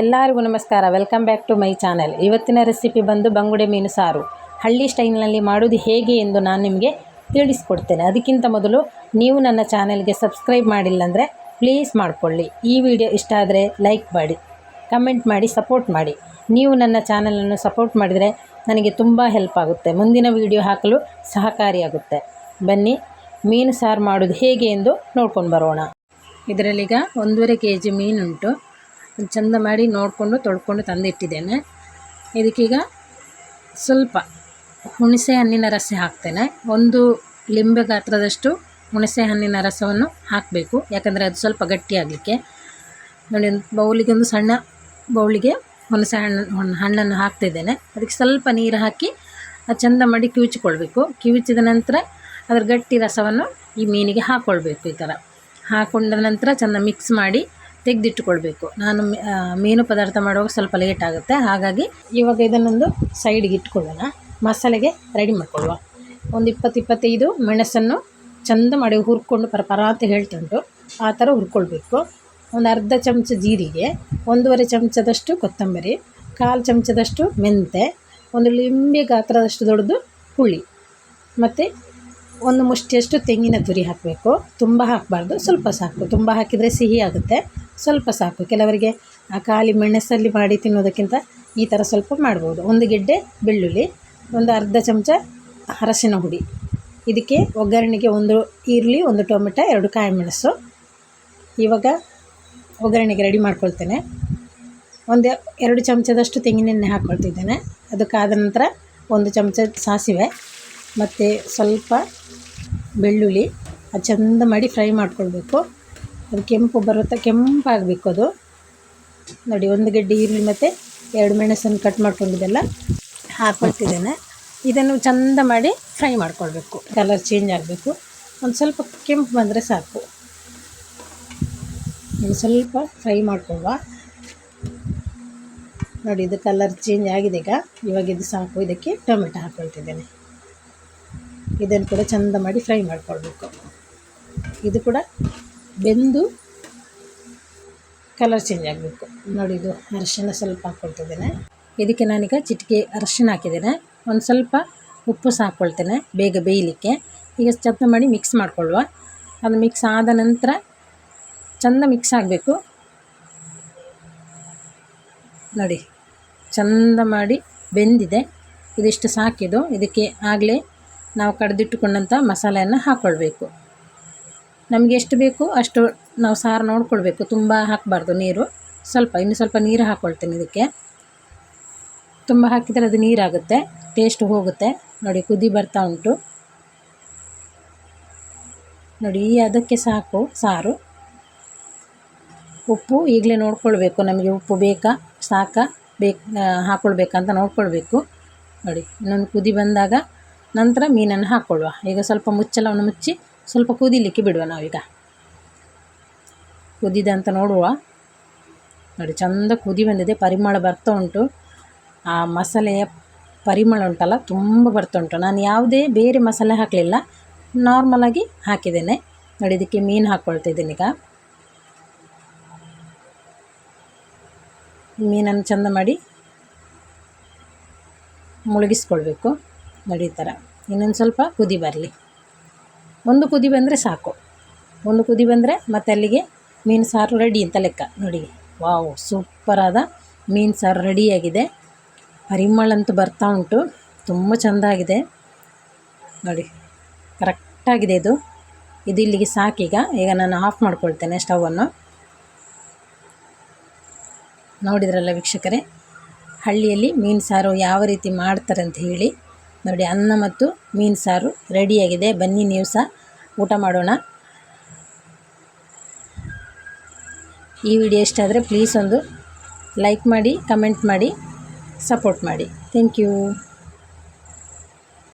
ಎಲ್ಲರಿಗೂ ನಮಸ್ಕಾರ. Welcome back to my channel ಇವತ್ತಿನ ರೆಸಿಪಿ ಬಂದು ಬಂಗುಡೆ ಮೀನು ಸಾರು. ಹಳ್ಳಿ ಸ್ಟೈಲ್ನಲ್ಲಿ ಮಾಡೋದು ಹೇಗೆ ಎಂದು ನಾನು ನಿಮಗೆ ತಿಳಿಸ್ಕೊಡ್ತೇನೆ. ಅದಕ್ಕಿಂತ ಮೊದಲು ನೀವು ನನ್ನ ಚಾನೆಲ್ಗೆ ಸಬ್ಸ್ಕ್ರೈಬ್ ಮಾಡಿಲ್ಲ ಅಂದರೆ ಪ್ಲೀಸ್ ಮಾಡಿಕೊಳ್ಳಿ. ಈ ವಿಡಿಯೋ ಇಷ್ಟ ಆದರೆ ಲೈಕ್ ಮಾಡಿ ಕಮೆಂಟ್ ಮಾಡಿ ಸಪೋರ್ಟ್ ಮಾಡಿ. ನೀವು ನನ್ನ ಚಾನಲನ್ನು ಸಪೋರ್ಟ್ ಮಾಡಿದರೆ ನನಗೆ ತುಂಬ ಹೆಲ್ಪ್ ಆಗುತ್ತೆ. ಮುಂದಿನ ವಿಡಿಯೋ ಹಾಕಲು ಸಹಕಾರಿಯಾಗುತ್ತೆ ಬನ್ನಿ, ಮೀನು ಸಾರು ಮಾಡೋದು ಹೇಗೆ ಎಂದು ನೋಡ್ಕೊಂಡು ಬರೋಣ. ಇದರಲ್ಲಿಗ ಒಂದೂವರೆ ಕೆ ಜಿ ಮೀನುಂಟು. ಚಂದ ಮಾಡಿ ನೋಡಿಕೊಂಡು ತೊಳ್ಕೊಂಡು ತಂದಿಟ್ಟಿದ್ದೇನೆ. ಇದಕ್ಕೀಗ ಸ್ವಲ್ಪ ಹುಣಸೆ ಹಣ್ಣಿನ ರಸ ಹಾಕ್ತೇನೆ. ಒಂದು ಲಿಂಬೆ ಗಾತ್ರದಷ್ಟು ಹುಣಸೆ ಹಣ್ಣಿನ ರಸವನ್ನು ಹಾಕಬೇಕು. ಯಾಕಂದರೆ ಅದು ಸ್ವಲ್ಪ ಗಟ್ಟಿಯಾಗಲಿಕ್ಕೆ ನೋಡಿ ಒಂದು ಬೌಲಿಗೆ ಒಂದು ಸಣ್ಣ ಬೌಲಿಗೆ ಹುಣಸೆ ಹಣ್ಣು ಹಣ್ಣು- ಹಣ್ಣನ್ನು ಹಾಕ್ತಿದ್ದೇನೆ. ಅದಕ್ಕೆ ಸ್ವಲ್ಪ ನೀರು ಹಾಕಿ ಅದು ಚಂದ ಮಾಡಿ ಕಿವುಚಿಕೊಳ್ಬೇಕು. ಕಿವಿಚಿದ ನಂತರ ಅದರ ಗಟ್ಟಿ ರಸವನ್ನು ಈ ಮೀನಿಗೆ ಹಾಕ್ಕೊಳ್ಬೇಕು ಈ ಥರ. ಹಾಕೊಂಡ ನಂತರ ಚೆಂದ ಮಿಕ್ಸ್ ಮಾಡಿ ತೆಗೆದಿಟ್ಟುಕೊಳ್ಬೇಕು. ನಾನು ಮೀನು ಪದಾರ್ಥ ಮಾಡುವಾಗ ಸ್ವಲ್ಪ ಲೇಟ್ ಆಗುತ್ತೆ. ಹಾಗಾಗಿ ಇವಾಗ ಇದನ್ನೊಂದು ಸೈಡಿಗೆ ಇಟ್ಕೊಳ್ಳೋಣ. ಮಸಾಲೆಗೆ ರೆಡಿ ಮಾಡ್ಕೊಳ್ಳುವ. ಒಂದು ಇಪ್ಪತ್ತು ಇಪ್ಪತ್ತೈದು ಮೆಣಸನ್ನು ಚಂದ ಮಾಡಿ ಹುರ್ಕೊಂಡು ಪರ ಪರ ಅಂತ ಹೇಳ್ತುಂಟು. ಆ ಥರ ಹುರ್ಕೊಳ್ಬೇಕು. ಒಂದು ಅರ್ಧ ಚಮಚ ಜೀರಿಗೆ, ಒಂದೂವರೆ ಚಮಚದಷ್ಟು ಕೊತ್ತಂಬರಿ, ಕಾಲು ಚಮಚದಷ್ಟು ಮೆಂತೆ, ಒಂದು ಲಿಂಬೆ ಗಾತ್ರದಷ್ಟು ದೊಡ್ಡದು ಹುಳಿ. ಮತ್ತು ಒಂದು ಮುಷ್ಟಿಯಷ್ಟು ತೆಂಗಿನ ತುರಿ ಹಾಕಬೇಕು. ತುಂಬ ಹಾಕಬಾರ್ದು. ಸ್ವಲ್ಪ ಸಾಕು. ತುಂಬ ಹಾಕಿದರೆ ಸಿಹಿ ಆಗುತ್ತೆ. ಸ್ವಲ್ಪ ಸಾಕು. ಕೆಲವರಿಗೆ ಆ ಖಾಲಿ ಮೆಣಸಲ್ಲಿ ಮಾಡಿ ತಿನ್ನೋದಕ್ಕಿಂತ ಈ ಥರ ಸ್ವಲ್ಪ ಮಾಡ್ಬೋದು. ಒಂದು ಗೆಡ್ಡೆ, ಬೆಳ್ಳುಳ್ಳಿ, ಒಂದು ಅರ್ಧ ಚಮಚ ಅರಸಿನ ಹುಡಿ ಇದಕ್ಕೆ ಒಗ್ಗರಣೆಗೆ ಒಂದು ಈರುಳ್ಳಿ, ಒಂದು ಟೊಮೆಟೊ, ಎರಡು ಕಾಯಿ ಮೆಣಸು ಇವಾಗ ಒಗ್ಗರಣೆಗೆ ರೆಡಿ ಮಾಡ್ಕೊಳ್ತೇನೆ. ಒಂದು ಎರಡು ಚಮಚದಷ್ಟು ತೆಂಗಿನೆಣ್ಣೆ ಹಾಕ್ಕೊಳ್ತಿದ್ದೇನೆ ಅದಕ್ಕಾದ ನಂತರ ಒಂದು ಚಮಚ ಸಾಸಿವೆ, ಮತ್ತು ಸ್ವಲ್ಪ ಬೆಳ್ಳುಳ್ಳಿ, ಅದು ಚಂದ ಮಾಡಿ ಫ್ರೈ ಮಾಡ್ಕೊಳ್ಬೇಕು. ಅದು ಕೆಂಪು ಬರುತ್ತೆ, ಕೆಂಪಾಗಬೇಕು ಅದು. ನೋಡಿ, ಒಂದು ಗಡ್ಡೆ ಈರುಳ್ಳಿ ಮತ್ತು ಎರಡು ಮೆಣಸನ್ನು ಕಟ್ ಮಾಡ್ಕೊಂಡಿದ್ದೆಲ್ಲ ಹಾಕ್ಕೊಳ್ತಿದ್ದೇನೆ ಇದನ್ನು ಚಂದ ಮಾಡಿ ಫ್ರೈ ಮಾಡ್ಕೊಳ್ಬೇಕು. ಕಲರ್ ಚೇಂಜ್ ಆಗಬೇಕು. ಒಂದು ಸ್ವಲ್ಪ ಕೆಂಪು ಬಂದರೆ ಸಾಕು. ಒಂದು ಸ್ವಲ್ಪ ಫ್ರೈ ಮಾಡ್ಕೊಳ್ಳುವ. ನೋಡಿ, ಇದು ಕಲರ್ ಚೇಂಜ್ ಆಗಿದೆ ಈಗ. ಇವಾಗ ಇದು ಸಾಕು. ಇದಕ್ಕೆ ಟೊಮೆಟೊ ಹಾಕ್ಕೊಳ್ತಿದ್ದೇನೆ ಇದನ್ನು ಕೂಡ ಚಂದ ಮಾಡಿ ಫ್ರೈ ಮಾಡ್ಕೊಳ್ಬೇಕು. ಇದು ಕೂಡ ಬೆಂದು ಕಲರ್ ಚೇಂಜ್ ಆಗಬೇಕು. ನೋಡಿ ಇದು ಅರಿಶಿನ ಸ್ವಲ್ಪ ಹಾಕ್ಕೊಳ್ತಿದ್ದೇನೆ ಇದಕ್ಕೆ ನಾನೀಗ ಚಿಟಿಕೆ ಅರಿಶಿನ ಹಾಕಿದ್ದೇನೆ. ಒಂದು ಸ್ವಲ್ಪ ಉಪ್ಪು ಸಹ ಹಾಕ್ಕೊಳ್ತೇನೆ ಬೇಗ ಬೇಯಲಿಕ್ಕೆ. ಈಗ ಚಂದ ಮಾಡಿ ಮಿಕ್ಸ್ ಮಾಡ್ಕೊಳ್ಳುವ. ಅದು ಮಿಕ್ಸ್ ಆದ ನಂತರ ಚಂದ ಮಿಕ್ಸ್ ಆಗಬೇಕು. ನೋಡಿ, ಚಂದ ಮಾಡಿ ಬೆಂದಿದೆ. ಇದಿಷ್ಟು ಸಾಕಿದು ಇದಕ್ಕೆ ಆಗಲೇ ನಾವು ಕಡ್ದಿಟ್ಟುಕೊಂಡಂಥ ಮಸಾಲೆಯನ್ನು ಹಾಕ್ಕೊಳ್ಬೇಕು ನಮಗೆ ಎಷ್ಟು ಬೇಕು ಅಷ್ಟು ನಾವು ಸಾರು ನೋಡ್ಕೊಳ್ಬೇಕು. ತುಂಬ ಹಾಕಬಾರ್ದು ನೀರು. ಸ್ವಲ್ಪ, ಇನ್ನು ಸ್ವಲ್ಪ ನೀರು ಹಾಕ್ಕೊಳ್ತೀನಿ ಇದಕ್ಕೆ. ತುಂಬ ಹಾಕಿದರೆ ಅದು ನೀರಾಗುತ್ತೆ. ಟೇಸ್ಟ್ ಹೋಗುತ್ತೆ. ನೋಡಿ, ಕುದಿ ಬರ್ತಾ ಉಂಟು. ನೋಡಿ, ಈ ಅದಕ್ಕೆ ಸಾಕು ಸಾರು. ಉಪ್ಪು ಈಗಲೇ ನೋಡ್ಕೊಳ್ಬೇಕು. ನಮಗೆ ಉಪ್ಪು ಬೇಕಾ, ಸಾಕ, ಬೇಕು ಹಾಕ್ಕೊಳ್ಬೇಕಂತ ನೋಡ್ಕೊಳ್ಬೇಕು. ನೋಡಿ, ಇನ್ನೊಂದು ಕುದಿ ಬಂದಾಗ ನಂತರ ಮೀನನ್ನು ಹಾಕ್ಕೊಳ್ಳುವ ಈಗ ಸ್ವಲ್ಪ ಮುಚ್ಚಲವನ್ನು ಮುಚ್ಚಿ ಸ್ವಲ್ಪ ಕುದಿಲಿಕ್ಕೆ ಬಿಡುವ ನಾವೀಗ. ಕುದಿದೆ ಅಂತ ನೋಡುವ. ನೋಡಿ, ಚಂದ ಕುದಿ ಬಂದಿದೆ. ಪರಿಮಳ ಬರ್ತಾ ಉಂಟು. ಆ ಮಸಾಲೆಯ ಪರಿಮಳ ಉಂಟಲ್ಲ, ತುಂಬ ಬರ್ತಾ ಉಂಟು. ನಾನು ಯಾವುದೇ ಬೇರೆ ಮಸಾಲೆ ಹಾಕಲಿಲ್ಲ. ನಾರ್ಮಲಾಗಿ ಹಾಕಿದ್ದೇನೆ. ನೋಡಿ, ಇದಕ್ಕೆ ಮೀನು ಹಾಕ್ಕೊಳ್ತಿದ್ದೀನಿ ಈಗ. ಮೀನನ್ನು ಚಂದ ಮಾಡಿ ಮುಳುಗಿಸ್ಕೊಳ್ಬೇಕು. ನೋಡಿ ಥರ. ಇನ್ನೊಂದು ಸ್ವಲ್ಪ ಕುದಿ ಬರಲಿ. ಒಂದು ಕುದಿ ಬಂದರೆ ಸಾಕು. ಒಂದು ಕುದಿ ಬಂದರೆ ಮತ್ತೆ ಅಲ್ಲಿಗೆ ಮೀನು ಸಾರು ರೆಡಿ ಅಂತ ಲೆಕ್ಕ. ನೋಡಿ, ವಾವ್ ಸೂಪರಾದ ಮೀನು ಸಾರು ರೆಡಿಯಾಗಿದೆ ಪರಿಮಳಂತೂ ಬರ್ತಾ ಉಂಟು. ತುಂಬ ಚೆಂದ ಆಗಿದೆ. ನೋಡಿ ಕರೆಕ್ಟಾಗಿದೆ ಇದು. ಇದು ಇಲ್ಲಿಗೆ ಸಾಕೀಗ ಈಗ. ನಾನು ಆಫ್ ಮಾಡ್ಕೊಳ್ತೇನೆ ಸ್ಟವನ್ನು ನೋಡಿದ್ರಲ್ಲ ವೀಕ್ಷಕರೇ, ಹಳ್ಳಿಯಲ್ಲಿ ಮೀನು ಸಾರು ಯಾವ ರೀತಿ ಮಾಡ್ತಾರೆ ಅಂತ ಹೇಳಿ. ನೋಡಿ ಅನ್ನ ಮತ್ತು ಮೀನು ಸಾರು ರೆಡಿಯಾಗಿದೆ ಬನ್ನಿ ನೀವು ಸಹ ಊಟ ಮಾಡೋಣ. ಈ ವಿಡಿಯೋ ಇಷ್ಟ ಆದರೆ ಪ್ಲೀಸ್ ಒಂದು ಲೈಕ್ ಮಾಡಿ ಕಮೆಂಟ್ ಮಾಡಿ ಸಪೋರ್ಟ್ ಮಾಡಿ. Thank you